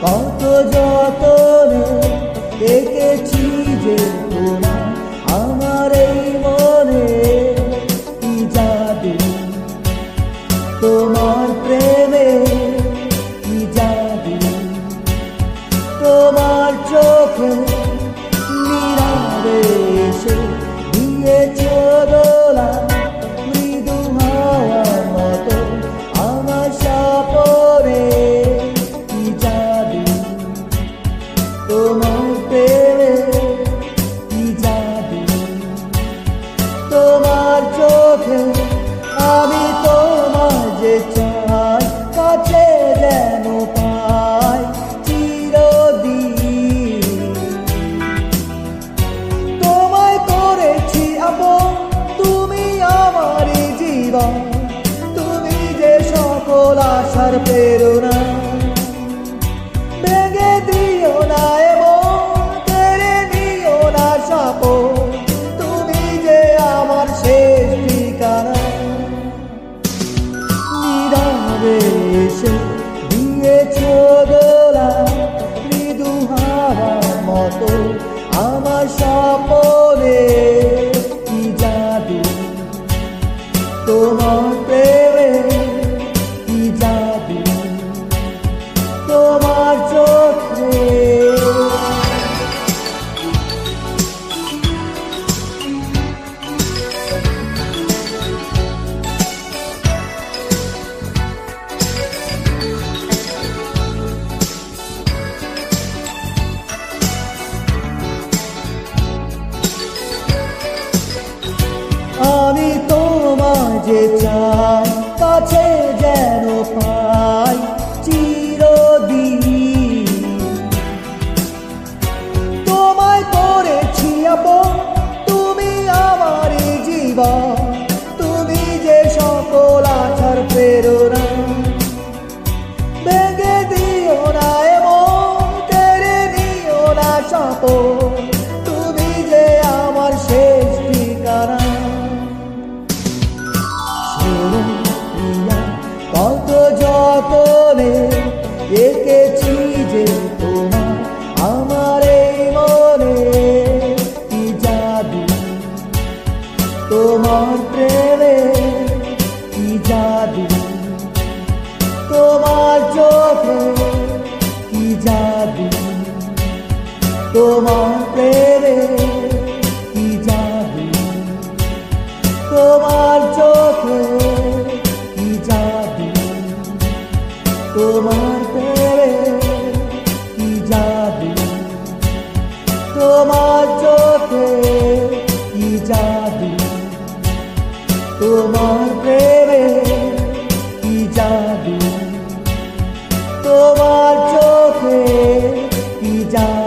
কত এঁকেছি জীবন তুমি যে সকল আশার প্রেরণা ভেঙে দিও না কেড়ে নিও না সাপ, তুমি যে আমার শেষ ঠিকানা। নীরবে এসে দিয়েছ দোলা, মৃদু হাওয়ার মতো আমার স্বপনে যে চাই, কাছে যেন পাই চিরদিন। তোমায় করেছি আপন, তুমি আমার জীবন, তুমি যে সকল আঠার প্রেরণা। ভেঙে দিও না না যতনে এঁকেছি যে তোমার, আমার এই মনে কি জাদু? তোমার প্রেমে কি জাদু? তোমার চোখে কি জাদু? তোমার তোমার প্রেমে কি জাদু? তোমার চোখে কি জাদু?